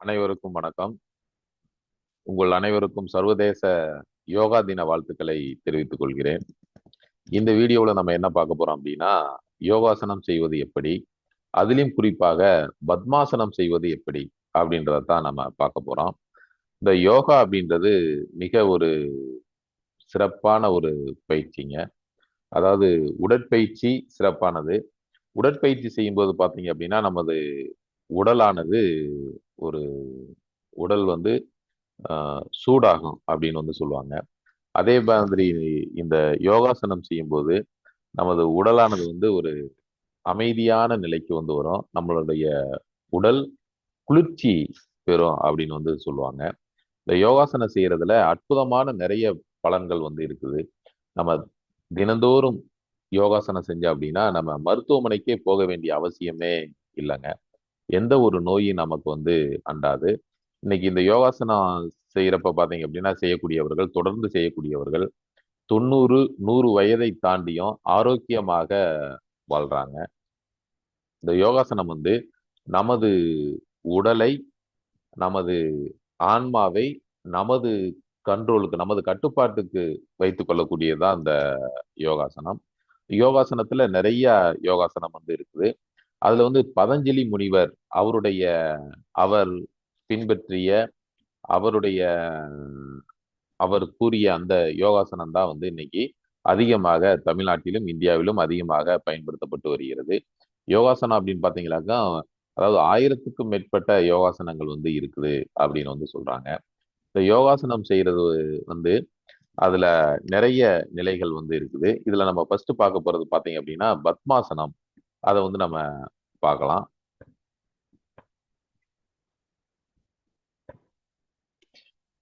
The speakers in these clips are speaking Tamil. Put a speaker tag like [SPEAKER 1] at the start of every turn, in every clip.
[SPEAKER 1] அனைவருக்கும் வணக்கம். உங்கள் அனைவருக்கும் சர்வதேச யோகா தின வாழ்த்துக்களை தெரிவித்துக் கொள்கிறேன். இந்த வீடியோவில் நம்ம என்ன பார்க்க போறோம் அப்படின்னா யோகாசனம் செய்வது எப்படி அதிலும் குறிப்பாக பத்மாசனம் செய்வது எப்படி அப்படின்றத தான் நம்ம பார்க்க போறோம். இந்த யோகா அப்படின்றது மிக ஒரு சிறப்பான ஒரு பயிற்சிங்க. அதாவது உடற்பயிற்சி சிறப்பானது. உடற்பயிற்சி செய்யும்போது பார்த்தீங்க அப்படின்னா நமது உடலானது ஒரு உடல் வந்து சூடாகும் அப்படின்னு வந்து சொல்லுவாங்க. அதே மாதிரி இந்த யோகாசனம் செய்யும்போது நமது உடலானது வந்து ஒரு அமைதியான நிலைக்கு வந்து வரும். நம்மளுடைய உடல் குளிர்ச்சி பெறும் அப்படின்னு வந்து சொல்லுவாங்க. இந்த யோகாசனம் செய்யறதுல அற்புதமான நிறைய பலன்கள் வந்து இருக்குது. நம்ம தினந்தோறும் யோகாசனம் செஞ்சோம் அப்படின்னா நம்ம மருத்துவமனைக்கே போக வேண்டிய அவசியமே இல்லைங்க. எந்த ஒரு நோயும் நமக்கு வந்து அண்டாது. இன்னைக்கு இந்த யோகாசனம் செய்யறப்ப பார்த்தீங்க அப்படின்னா செய்யக்கூடியவர்கள் தொடர்ந்து செய்யக்கூடியவர்கள் தொண்ணூறு நூறு வயதை தாண்டியும் ஆரோக்கியமாக வாழ்றாங்க. இந்த யோகாசனம் வந்து நமது உடலை நமது ஆன்மாவை நமது கண்ட்ரோலுக்கு நமது கட்டுப்பாட்டுக்கு வைத்து கொள்ளக்கூடியதான் அந்த யோகாசனம். யோகாசனத்துல நிறைய யோகாசனம் வந்து இருக்குது. அதுல வந்து பதஞ்சலி முனிவர் அவருடைய அவர் பின்பற்றிய அவருடைய அவர் கூறிய அந்த யோகாசனம் தான் வந்து இன்னைக்கு அதிகமாக தமிழ்நாட்டிலும் இந்தியாவிலும் அதிகமாக பயன்படுத்தப்பட்டு வருகிறது. யோகாசனம் அப்படின்னு பார்த்தீங்கன்னாக்கா அதாவது ஆயிரத்துக்கும் மேற்பட்ட யோகாசனங்கள் வந்து இருக்குது அப்படின்னு வந்து சொல்றாங்க. இந்த யோகாசனம் செய்யறது வந்து அதுல நிறைய நிலைகள் வந்து இருக்குது. இதுல நம்ம ஃபர்ஸ்ட் பார்க்க போறது பார்த்தீங்க அப்படின்னா பத்மாசனம். அதை வந்து நம்ம பார்க்கலாம்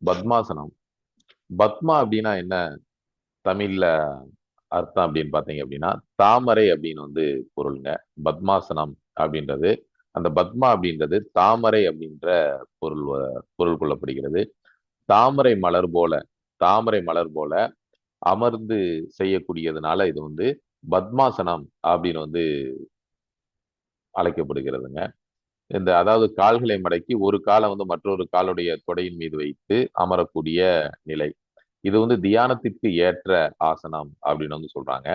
[SPEAKER 1] பத்மாசனம். பத்மா அப்படின்னா என்ன? தமிழ்ல அர்த்தம் அப்படின்னு பார்த்தீங்க அப்படின்னா தாமரை அப்படின்னு வந்து பொருளுங்க. பத்மாசனம் அப்படின்றது. அந்த பத்மா அப்படின்றது தாமரை அப்படின்ற பொருள் வ- பொருள் கொள்ளப்படுகிறது தாமரை மலர் போல தாமரை மலர் போல அமர்ந்து செய்யக்கூடியதுனால இது வந்து பத்மாசனம் அப்படின்னு வந்து அழைக்கப்படுகிறதுங்க. இந்த அதாவது கால்களை மடக்கி ஒரு காலை வந்து மற்றொரு காலுடைய தொடையின் மீது வைத்து அமரக்கூடிய நிலை. இது வந்து தியானத்திற்கு ஏற்ற ஆசனம் அப்படின்னு வந்து சொல்றாங்க.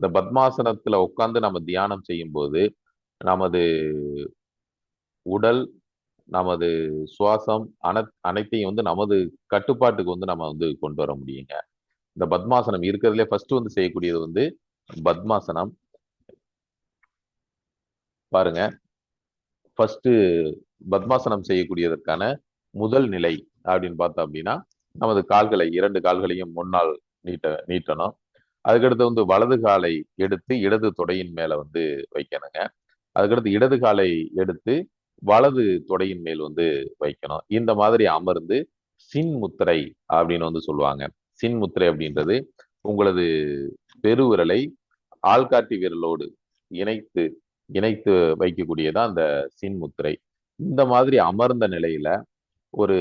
[SPEAKER 1] இந்த பத்மாசனத்துல உட்கார்ந்து நம்ம தியானம் செய்யும் போது நமது உடல் நமது சுவாசம் அன அனைத்தையும் வந்து நமது கட்டுப்பாட்டுக்கு வந்து நம்ம வந்து கொண்டு வர முடியுங்க. இந்த பத்மாசனம் இருக்கிறதுலே ஃபர்ஸ்ட் வந்து செய்யக்கூடியது வந்து பத்மாசனம். பாருங்க. ஃபர்ஸ்ட் பத்மாசனம் செய்யக்கூடியதற்கான முதல் நிலை அப்படின்னு பார்த்தோம் அப்படின்னா நமது கால்களை இரண்டு கால்களையும் முன்னால் நீட்ட நீட்டணும். அதுக்கடுத்து வந்து வலது காலை எடுத்து இடது தொடையின் மேல வந்து வைக்கணுங்க. அதுக்கடுத்து இடது காலை எடுத்து வலது தொடையின் மேல் வந்து வைக்கணும். இந்த மாதிரி அமர்ந்து சின் முத்திரை அப்படின்னு வந்து சொல்லுவாங்க. சின் முத்திரை அப்படின்றது உங்களது பெருவிரலை ஆள்காட்டி விரலோடு இணைத்து இணைத்து வைக்கக்கூடியதான் அந்த சின் முத்திரை. இந்த மாதிரி அமர்ந்த நிலையில ஒரு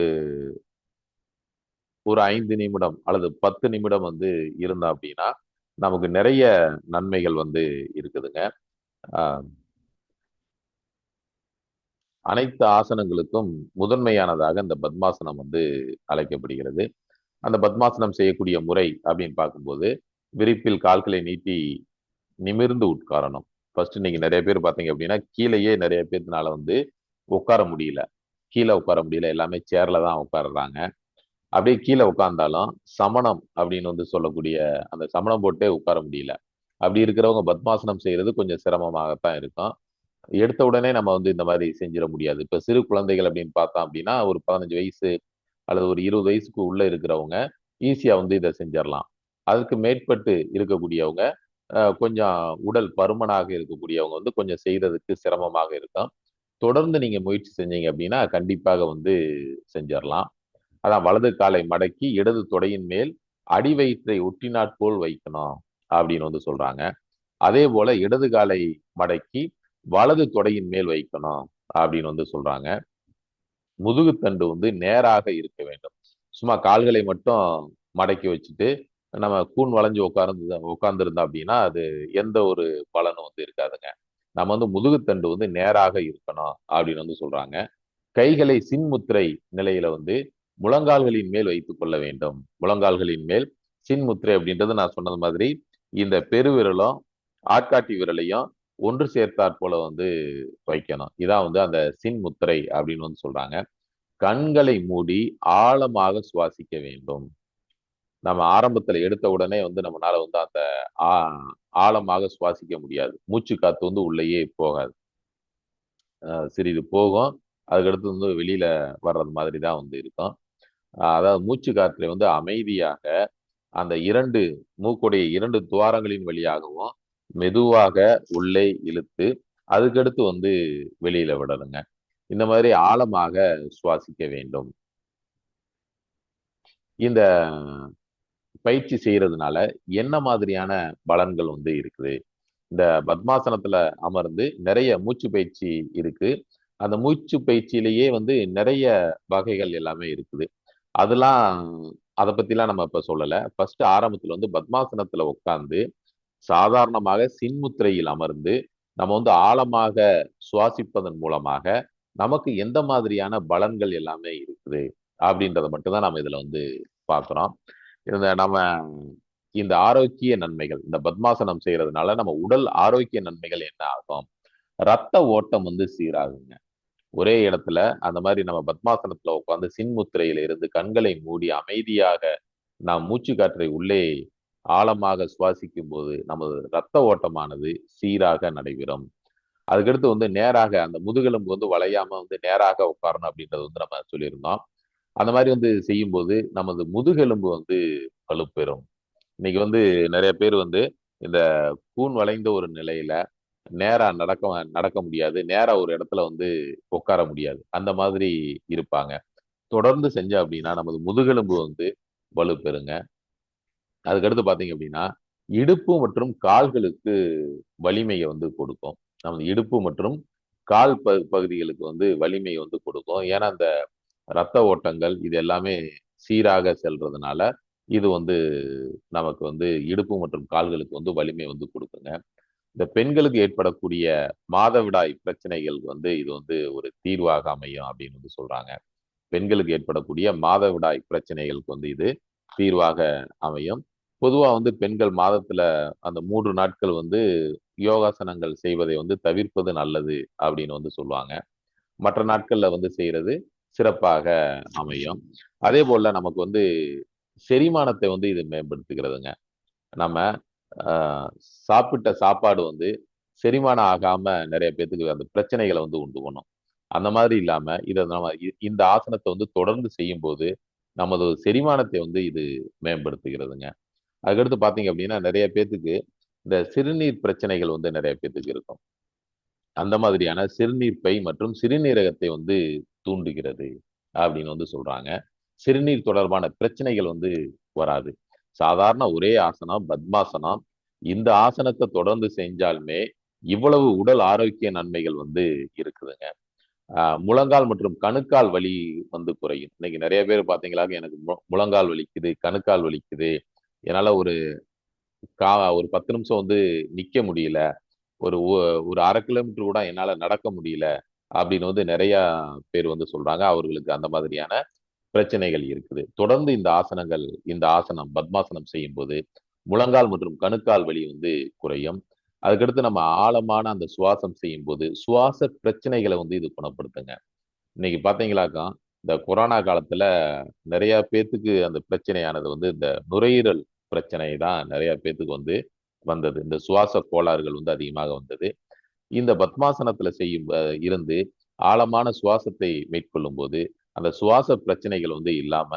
[SPEAKER 1] ஒரு ஐந்து நிமிடம் அல்லது பத்து நிமிடம் வந்து இருந்தா அப்படின்னா நமக்கு நிறைய நன்மைகள் வந்து இருக்குதுங்க. ஆஹ் அனைத்து ஆசனங்களுக்கும் முதன்மையானதாக இந்த பத்மாசனம் வந்து அழைக்கப்படுகிறது. அந்த பத்மாசனம் செய்யக்கூடிய முறை அப்படின்னு பார்க்கும்போது விரிப்பில் கால்களை நீட்டி நிமிர்ந்து உட்காரணும். ஃபர்ஸ்ட் நீங்க நிறைய பேர் பார்த்தீங்க அப்படின்னா கீழேயே நிறைய பேர்த்தினால வந்து உட்கார முடியல. கீழே உட்கார முடியல. எல்லாமே சேர்ல தான் உட்காடுறாங்க அப்படியே கீழே உட்கார்ந்தாலும் சமணம் அப்படின்னு வந்து சொல்லக்கூடிய அந்த சமணம் போட்டே உட்கார முடியல. அப்படி இருக்கிறவங்க பத்மாசனம் செய்யறது கொஞ்சம் சிரமமாகத்தான் இருக்கும். எடுத்த உடனே நம்ம வந்து இந்த மாதிரி செஞ்சிட முடியாது. இப்போ சிறு குழந்தைகள் அப்படின்னு பார்த்தோம் அப்படின்னா ஒரு பதினஞ்சு வயசு அல்லது ஒரு இருபது வயசுக்கு உள்ள இருக்கிறவங்க ஈஸியா வந்து இதை செஞ்சிடலாம். அதுக்கு மேற்பட்டு இருக்கக்கூடியவங்க கொஞ்சம் உடல் பருமனாக இருக்கக்கூடியவங்க வந்து கொஞ்சம் செய்யறதுக்கு சிரமமாக இருக்கும். தொடர்ந்து நீங்க முயற்சி செஞ்சீங்க அப்படின்னா கண்டிப்பாக வந்து செஞ்சிடலாம் அதான் வலது காலை மடக்கி இடது தொடையின் மேல் அடி வயிற்றை ஒட்டினாற்போல் வைக்கணும் அப்படின்னு வந்து சொல்றாங்க. அதே போல இடது காலை மடக்கி வலது தொடையின் மேல் வைக்கணும் அப்படின்னு வந்து சொல்றாங்க. முதுகுத்தண்டு வந்து நேராக இருக்க வேண்டும். சும்மா கால்களை மட்டும் மடக்கி வச்சுட்டு நம்ம கூன் வளைஞ்சு உட்கார்ந்து உட்கார்ந்துருந்தோம் அப்படின்னா அது எந்த ஒரு பலனும் வந்து இருக்காதுங்க. நம்ம வந்து முதுகுத்தண்டு வந்து நேராக இருக்கணும் அப்படின்னு வந்து சொல்றாங்க. கைகளை சின்முத்திரை நிலையில வந்து முழங்கால்களின் மேல் வைத்துக் கொள்ள வேண்டும். முழங்கால்களின் மேல் சின்முத்திரை அப்படின்றது நான் சொன்னது மாதிரி இந்த பெருவிரலும் ஆட்காட்டி விரலையும் ஒன்று சேர்த்தாற் போல வந்து வைக்கணும். இதான் வந்து அந்த சின் முத்திரை அப்படின்னு வந்து சொல்றாங்க. கண்களை மூடி ஆழமாக சுவாசிக்க வேண்டும். நம்ம ஆரம்பத்துல எடுத்த உடனே வந்து நம்மளால வந்து அந்த ஆ- ஆழமாக சுவாசிக்க முடியாது. மூச்சு காத்து வந்து உள்ளேயே போகாது. சிறிது போகும். அதுக்கடுத்து வந்து வெளியில வர்றது மாதிரி தான் வந்து இருக்கும். அதாவது மூச்சு காற்றை வந்து அமைதியாக அந்த இரண்டு மூக்குடைய இரண்டு துவாரங்களின் வழியாகவும் மெதுவாக உள்ளே இழுத்து அதுக்கடுத்து வந்து வெளியில விடணுங்க. இந்த மாதிரி ஆழமாக சுவாசிக்க வேண்டும். இந்த பயிற்சி செய்யறதுனால என்ன மாதிரியான பலன்கள் வந்து இருக்குது? இந்த பத்மாசனத்துல அமர்ந்து நிறைய மூச்சு பயிற்சி இருக்கு. அந்த மூச்சு பயிற்சியிலேயே வந்து நிறைய வகைகள் எல்லாமே இருக்குது. அதெல்லாம் அதை பத்திலாம் நம்ம இப்ப சொல்லல. ஃபர்ஸ்ட் ஆரம்பத்துல வந்து பத்மாசனத்துல உட்கார்ந்து சாதாரணமாக சின்முத்திரையில் அமர்ந்து நம்ம வந்து ஆழமாக சுவாசிப்பதன் மூலமாக நமக்கு எந்த மாதிரியான பலன்கள் எல்லாமே இருக்குது? அப்படின்றத மட்டும்தான் நம்ம இதுல வந்து பார்க்குறோம் இந்த நம்ம இந்த ஆரோக்கிய நன்மைகள் இந்த பத்மாசனம் செய்யறதுனால நம்ம உடல் ஆரோக்கிய நன்மைகள் என்ன ஆகும்? ரத்த ஓட்டம் வந்து சீராகுங்க. ஒரே இடத்துல அந்த மாதிரி நம்ம பத்மாசனத்துல உட்காந்து சின்முத்திரையில இருந்து கண்களை மூடி அமைதியாக நாம் மூச்சு காற்றை உள்ளே ஆழமாக சுவாசிக்கும் போது நமது ரத்த ஓட்டமானது சீராக நடைபெறும். அதுக்கடுத்து வந்து நேராக அந்த முதுகெலும்பு வந்து வளையாம வந்து நேராக உட்காரணும் அப்படின்றது வந்து நம்ம சொல்லியிருந்தோம். அந்த மாதிரி வந்து செய்யும்போது நமது முதுகெலும்பு வந்து வலுப்பெறும். இன்னைக்கு வந்து நிறைய பேர் வந்து இந்த கூன் வளைந்த ஒரு நிலையில நேரா நடக்க நடக்க முடியாது. நேரா ஒரு இடத்துல வந்து உட்கார முடியாது. அந்த மாதிரி இருப்பாங்க. தொடர்ந்து செஞ்ச அப்படின்னா நமது முதுகெலும்பு வந்து வலுப்பெறுங்க. அதுக்கடுத்து பார்த்தீங்க அப்படின்னா இடுப்பு மற்றும் கால்களுக்கு வலிமையை வந்து கொடுக்கும். நமது இடுப்பு மற்றும் கால் ப பகுதிகளுக்கு வந்து வலிமையை வந்து கொடுக்கும். ஏன்னா அந்த ரத்த ஓட்டங்கள் இது எல்லாமே சீராக செல்றதுனால இது வந்து நமக்கு வந்து இடுப்பு மற்றும் கால்களுக்கு வந்து வலிமை வந்து கொடுக்குங்க. இந்த பெண்களுக்கு ஏற்படக்கூடிய மாதவிடாய் பிரச்சனைகளுக்கு வந்து இது வந்து ஒரு தீர்வாக அமையும் அப்படின்னு வந்து சொல்றாங்க. பெண்களுக்கு ஏற்படக்கூடிய மாதவிடாய் பிரச்சனைகளுக்கு வந்து இது தீர்வாக அமையும். பொதுவாக வந்து பெண்கள் மாதத்துல அந்த மூன்று நாட்கள் வந்து யோகாசனங்கள் செய்வதை வந்து தவிர்ப்பது நல்லது அப்படின்னு வந்து சொல்லுவாங்க. மற்ற நாட்கள்ல வந்து செய்யறது சிறப்பாக அமையும். அதே போல நமக்கு வந்து செரிமானத்தை வந்து இது மேம்படுத்துகிறதுங்க. நம்ம சாப்பிட்ட சாப்பாடு வந்து செரிமானம் ஆகாம நிறைய பேத்துக்கு அந்த பிரச்சனைகளை வந்து உண்டு பண்ணும். அந்த மாதிரி இல்லாம இதை நம்ம இந்த ஆசனத்தை வந்து தொடர்ந்து செய்யும் போது நமது செரிமானத்தை வந்து இது மேம்படுத்துகிறதுங்க. அதுக்கடுத்து பாத்தீங்க அப்படின்னா நிறைய பேத்துக்கு இந்த சிறுநீர் பிரச்சனைகள் வந்து நிறைய பேத்துக்கு இருக்கும். அந்த மாதிரியான சிறுநீர் பை மற்றும் சிறுநீரகத்தை வந்து தூண்டுகிறது அப்படின்னு வந்து சொல்றாங்க. சிறுநீர் தொடர்பான பிரச்சனைகள் வந்து வராது. சாதாரண ஒரே ஆசனம் பத்மாசனம். இந்த ஆசனத்தை தொடர்ந்து செஞ்சாலுமே இவ்வளவு உடல் ஆரோக்கிய நன்மைகள் வந்து இருக்குதுங்க. ஆஹ் முழங்கால் மற்றும் கணுக்கால் வலி வந்து குறையும். இன்னைக்கு நிறைய பேர் பார்த்தீங்களா எனக்கு மு- முழங்கால் வலிக்குது கணுக்கால் வலிக்குது. என்னால் ஒரு கா ஒரு பத்து நிமிஷம் வந்து நிக்க முடியல. ஒரு ஒரு அரை கிலோமீட்டர் கூட என்னால நடக்க முடியல. அப்படின்னு வந்து நிறைய பேர் வந்து சொல்றாங்க. அவர்களுக்கு அந்த மாதிரியான பிரச்சனைகள் இருக்குது. தொடர்ந்து இந்த ஆசனங்கள் இந்த ஆசனம் பத்மாசனம் செய்யும் போது முழங்கால் மற்றும் கணுக்கால் வலி வந்து குறையும். அதுக்கடுத்து நம்ம ஆழமான அந்த சுவாசம் செய்யும் போது சுவாச பிரச்சனைகளை வந்து இது குணப்படுத்துங்க. இன்னைக்கு பாத்தீங்களாக்கா இந்த கொரோனா காலத்துல நிறைய பேத்துக்கு அந்த பிரச்சனையானது வந்து இந்த நுரையீரல் பிரச்சனை தான் நிறைய பேத்துக்கு வந்து வந்தது. இந்த சுவாச கோளாறுகள் வந்து அதிகமாக வந்தது. இந்த பத்மாசனத்துல செய்யும் இருந்து ஆழமான சுவாசத்தை மேற்கொள்ளும் போது அந்த சுவாச பிரச்சனைகள் வந்து இல்லாம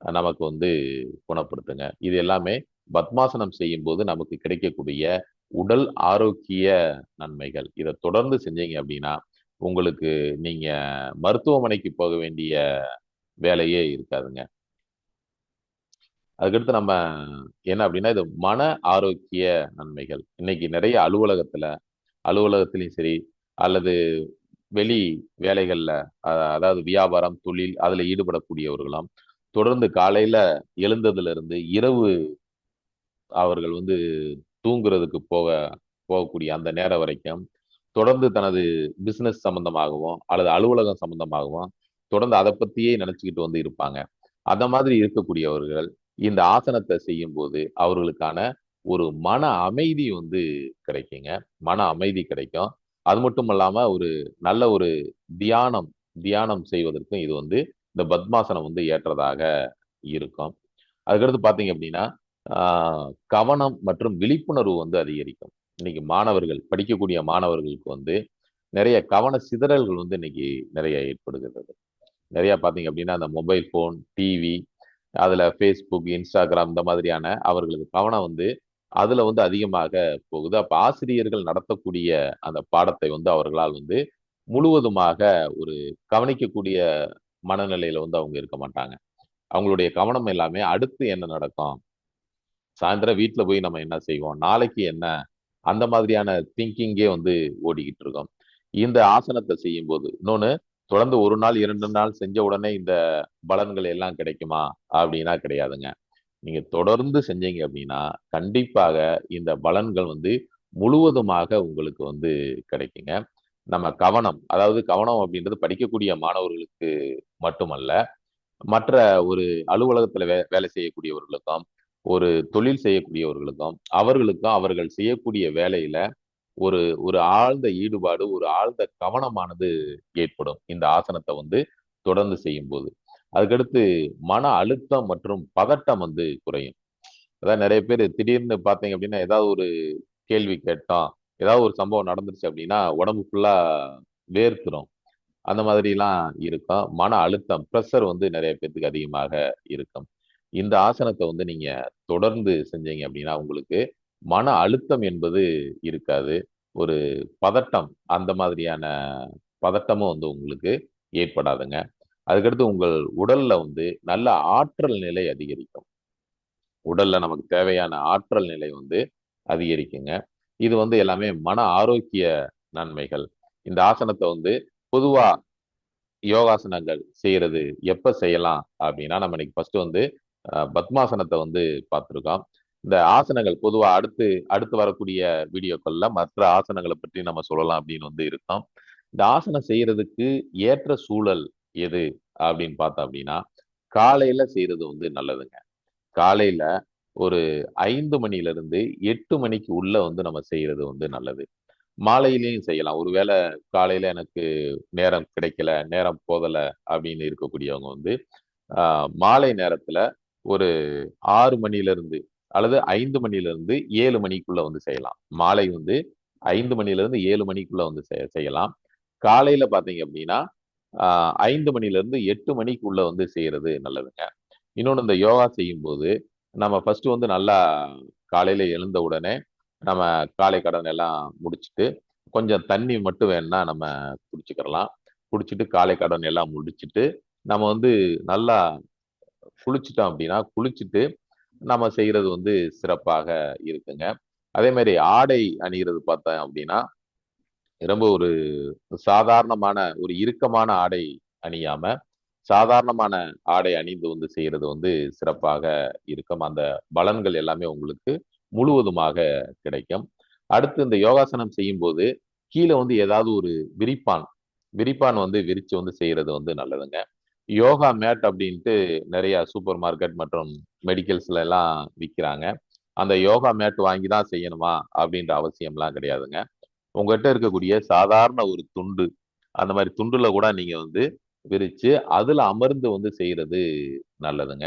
[SPEAKER 1] நமக்கு வந்து குணப்படுத்துங்க. இது எல்லாமே பத்மாசனம் செய்யும் போது நமக்கு கிடைக்கக்கூடிய உடல் ஆரோக்கிய நன்மைகள். இதை தொடர்ந்து செஞ்சீங்க அப்படின்னா உங்களுக்கு நீங்க மருத்துவமனைக்கு போக வேண்டிய வேலையே இருக்காதுங்க. அதுக்கடுத்து நம்ம என்ன அப்படின்னா இது மன ஆரோக்கிய நன்மைகள். இன்னைக்கு நிறைய அலுவலகத்துல அலுவலகத்திலையும் சரி அல்லது வெளி வேலைகளில் அதாவது வியாபாரம் தொழில் அதில் ஈடுபடக்கூடியவர்களும் தொடர்ந்து காலையில் எழுந்ததுலேருந்து இரவு அவர்கள் வந்து தூங்குறதுக்கு போக போகக்கூடிய அந்த நேரம் வரைக்கும் தொடர்ந்து தனது பிஸ்னஸ் சம்பந்தமாகவும் அல்லது அலுவலகம் சம்பந்தமாகவும் தொடர்ந்து அதை பற்றியே நினச்சிக்கிட்டு வந்து இருப்பாங்க. அந்த மாதிரி இருக்கக்கூடியவர்கள் இந்த ஆசனத்தை செய்யும் போது அவர்களுக்கான ஒரு மன அமைதி வந்து கிடைக்குங்க. மன அமைதி கிடைக்கும். அது மட்டும் இல்லாமல் ஒரு நல்ல ஒரு தியானம் தியானம் செய்வதற்கும் இது வந்து இந்த பத்மாசனம் வந்து ஏற்றதாக இருக்கும். அதுக்கடுத்து பார்த்தீங்க அப்படின்னா கவனம் மற்றும் விழிப்புணர்வு வந்து அதிகரிக்கும். இன்னைக்கு மாணவர்கள் படிக்கக்கூடிய மாணவர்களுக்கு வந்து நிறைய கவன சிதறல்கள் வந்து இன்னைக்கு நிறைய ஏற்படுகிறது. நிறையா பார்த்தீங்க அப்படின்னா அந்த மொபைல் ஃபோன் டிவி அதில் ஃபேஸ்புக் இன்ஸ்டாகிராம் இந்த மாதிரியான அவர்களுக்கு கவனம் வந்து அதுல வந்து அதிகமாக போகுது. அப்ப ஆசிரியர்கள் நடத்தக்கூடிய அந்த பாடத்தை வந்து அவர்களால் வந்து முழுவதுமாக ஒரு கவனிக்கக்கூடிய மனநிலையில வந்து அவங்க இருக்க மாட்டாங்க. அவங்களுடைய கவனம் எல்லாமே அடுத்து என்ன நடக்கும்? சாயந்தரம் வீட்டில் போய் நம்ம என்ன செய்வோம்? நாளைக்கு என்ன? அந்த மாதிரியான திங்கிங்கே வந்து ஓடிக்கிட்டு இருக்கோம். இந்த ஆசனத்தை செய்யும் போது இன்னொன்று தொடர்ந்து ஒரு நாள் இரண்டு நாள் செஞ்ச உடனே இந்த பலன்கள் எல்லாம் கிடைக்குமா? அப்படின்னா கிடையாதுங்க. நீங்க தொடர்ந்து செஞ்சீங்க அப்படின்னா கண்டிப்பாக இந்த பலன்கள் வந்து முழுவதுமாக உங்களுக்கு வந்து கிடைக்குங்க. நம்ம கவனம் அதாவது கவனம் அப்படின்றது படிக்கக்கூடிய மாணவர்களுக்கு மட்டுமல்ல மற்ற ஒரு அலுவலகத்துல வே வேலை செய்யக்கூடியவர்களுக்கும் ஒரு தொழில் செய்யக்கூடியவர்களுக்கும் அவர்களுக்கும் அவர்கள் செய்யக்கூடிய வேலையில ஒரு ஒரு ஆழ்ந்த ஈடுபாடு ஒரு ஆழ்ந்த கவனமானது ஏற்படும். இந்த ஆசனத்தை வந்து தொடர்ந்து செய்யும் போது அதுக்கடுத்து மன அழுத்தம் மற்றும் பதட்டம் வந்து குறையும். அதாவது நிறைய பேர் திடீர்னு பார்த்தீங்க அப்படின்னா ஏதாவது ஒரு கேள்வி கேட்டோம் ஏதாவது ஒரு சம்பவம் நடந்துருச்சு அப்படின்னா உடம்பு ஃபுல்லா வேர்த்துரும் அந்த மாதிரிலாம் இருக்கும். மன அழுத்தம் ப்ரெஷர் வந்து நிறைய பேர்த்துக்கு அதிகமாக இருக்கும். இந்த ஆசனத்தை வந்து நீங்க தொடர்ந்து செஞ்சீங்க அப்படின்னா உங்களுக்கு மன அழுத்தம் என்பது இருக்காது. ஒரு பதட்டம் அந்த மாதிரியான பதட்டமும் வந்து உங்களுக்கு ஏற்படாதுங்க. அதுக்கடுத்து உங்கள் உடல்ல வந்து நல்ல ஆற்றல் நிலை அதிகரிக்கும். உடல்ல நமக்கு தேவையான ஆற்றல் நிலை வந்து அதிகரிக்குங்க. இது வந்து எல்லாமே மன ஆரோக்கிய நன்மைகள். இந்த ஆசனத்தை வந்து பொதுவா யோகாசனங்கள் செய்யறது எப்ப செய்யலாம் அப்படின்னா நம்ம இன்னைக்கு ஃபர்ஸ்ட் வந்து பத்மாசனத்தை வந்து பார்த்துருக்கோம். இந்த ஆசனங்கள் பொதுவா அடுத்து அடுத்து வரக்கூடிய வீடியோக்கள்ல மற்ற ஆசனங்களை பற்றி நம்ம சொல்லலாம் அப்படின்னு வந்து இருக்கோம் இந்த ஆசனம் செய்யறதுக்கு ஏற்ற சூழல் எது அப்படின்னு பார்த்தோம் அப்படின்னா காலையில செய்யறது வந்து நல்லதுங்க. காலையில ஒரு ஐந்து மணில இருந்து எட்டு மணிக்கு உள்ள வந்து நம்ம செய்யறது வந்து நல்லது. மாலையிலையும் செய்யலாம். ஒருவேளை காலையில எனக்கு நேரம் கிடைக்கல நேரம் போதல அப்படின்னு இருக்கக்கூடியவங்க வந்து மாலை நேரத்துல ஒரு ஆறு மணில இருந்து அல்லது ஐந்து மணில இருந்து ஏழு மணிக்குள்ள வந்து செய்யலாம். மாலை வந்து ஐந்து மணில இருந்து ஏழு மணிக்குள்ள வந்து செய்யலாம். காலையில பாத்தீங்க அப்படின்னா ஐந்து மணிலேருந்து எட்டு மணிக்குள்ளே வந்து செய்கிறது நல்லதுங்க. இன்னொன்று இந்த யோகா செய்யும்போது நம்ம ஃபஸ்ட்டு வந்து நல்லா காலையில் எழுந்த உடனே நம்ம காலை கடன் எல்லாம் முடிச்சுட்டு கொஞ்சம் தண்ணி மட்டும் வேணும்னா நம்ம குடிச்சுக்கிறலாம். குடிச்சிட்டு காலை கடன் எல்லாம் முடிச்சுட்டு நம்ம வந்து நல்லா குளிச்சிட்டோம் அப்படின்னா குளிச்சுட்டு நம்ம செய்கிறது வந்து சிறப்பாக இருக்குங்க. அதே மாதிரி ஆடை அணிகிறது பார்த்தோம் அப்படின்னா ரொம்ப ஒரு சாதாரணமான ஒரு இறுக்கமான ஆடை அணியாம சாதாரணமான ஆடை அணிந்து வந்து செய்யறது வந்து சிறப்பாக இருக்கும். அந்த பலன்கள் எல்லாமே உங்களுக்கு முழுவதுமாக கிடைக்கும். அடுத்து இந்த யோகாசனம் செய்யும் போது கீழே வந்து ஏதாவது ஒரு விரிப்பான் விரிப்பான் வந்து விரிச்சு வந்து செய்யறது வந்து நல்லதுங்க. யோகா மேட் அப்படின்ட்டு நிறைய சூப்பர் மார்க்கெட் மற்றும் மெடிக்கல்ஸ்ல எல்லாம் விற்கிறாங்க அந்த யோகா மேட் வாங்கி தான் செய்யணுமா அப்படின்ற அவசியம்லாம் கிடையாதுங்க. உங்ககிட்ட இருக்கக்கூடிய சாதாரண ஒரு துண்டு அந்த மாதிரி துண்டுல கூட நீங்க வந்து விரிச்சு அதுல அமர்ந்து வந்து செய்யறது நல்லதுங்க.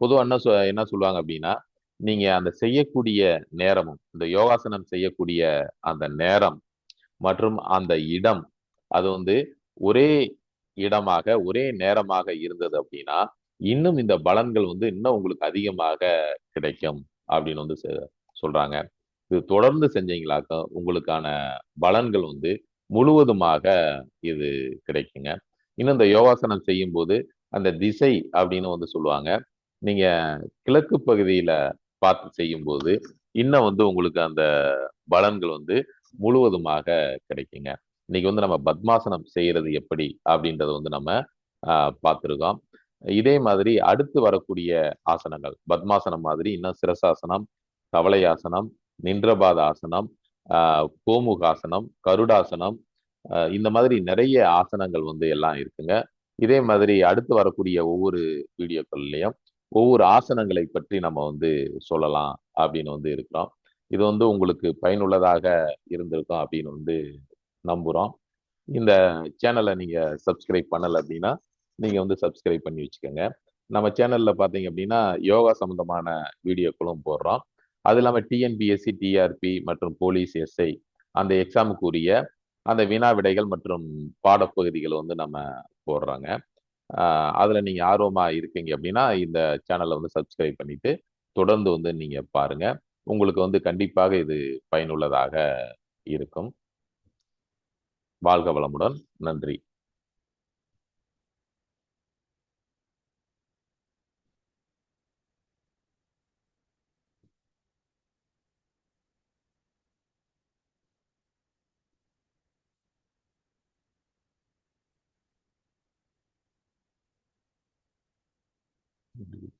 [SPEAKER 1] பொதுவாக என்ன சொ என்ன சொல்லுவாங்க அப்படின்னா நீங்க அந்த செய்யக்கூடிய நேரமும் இந்த யோகாசனம் செய்யக்கூடிய அந்த நேரம் மற்றும் அந்த இடம் அது வந்து ஒரே இடமாக ஒரே நேரமாக இருந்தது அப்படின்னா இன்னும் இந்த பலன்கள் வந்து இன்னும் உங்களுக்கு அதிகமாக கிடைக்கும் அப்படின்னு வந்து சொல்றாங்க. இது தொடர்ந்து செஞ்சீங்களாக்க உங்களுக்கான பலன்கள் வந்து முழுவதுமாக இது கிடைக்குங்க. இன்னும் இந்த யோகாசனம் செய்யும் போது அந்த திசை அப்படின்னு வந்து சொல்லுவாங்க. நீங்க கிழக்கு பகுதியில பார்த்து செய்யும்போது இன்னும் வந்து உங்களுக்கு அந்த பலன்கள் வந்து முழுவதுமாக கிடைக்குங்க. இன்னைக்கு வந்து நம்ம பத்மாசனம் செய்யறது எப்படி அப்படின்றத வந்து நம்ம பார்த்துருக்கோம். இதே மாதிரி அடுத்து வரக்கூடிய ஆசனங்கள் பத்மாசனம் மாதிரி இன்னும் சிரசாசனம் கவலையாசனம் நின்றபாத ஆசனம் கோமுகாசனம் கருடாசனம் இந்த மாதிரி நிறைய ஆசனங்கள் வந்து எல்லாம் இருக்குங்க. இதே மாதிரி அடுத்து வரக்கூடிய ஒவ்வொரு வீடியோக்கள்லையும் ஒவ்வொரு ஆசனங்களை பற்றி நம்ம வந்து சொல்லலாம் அப்படின்னு வந்து இருக்கிறோம். இது வந்து உங்களுக்கு பயனுள்ளதாக இருந்திருக்கும் அப்படின்னு வந்து நம்புகிறோம் இந்த சேனலை நீங்கள் சப்ஸ்கிரைப் பண்ணலை அப்படின்னா நீங்கள் வந்து சப்ஸ்கிரைப் பண்ணி வச்சுக்கோங்க. நம்ம சேனலில் பார்த்தீங்க அப்படின்னா யோகா சம்மந்தமான வீடியோக்களும் போடுறோம். அது இல்லாமல் டிஎன்பிஎஸ்சி டிஆர்பி மற்றும் போலீஸ் எஸ்ஐ அந்த எக்ஸாமுக்கு உரிய அந்த வினா விடைகள் மற்றும் பாடப்பகுதிகள் வந்து நம்ம போடுறாங்க. அதில் நீங்கள் ஆர்வமாக இருக்கீங்க அப்படின்னா இந்த சேனலை வந்து சப்ஸ்கிரைப் பண்ணிவிட்டு தொடர்ந்து வந்து நீங்கள் பாருங்க. உங்களுக்கு வந்து கண்டிப்பாக இது பயனுள்ளதாக இருக்கும். வாழ்க வளமுடன். நன்றி.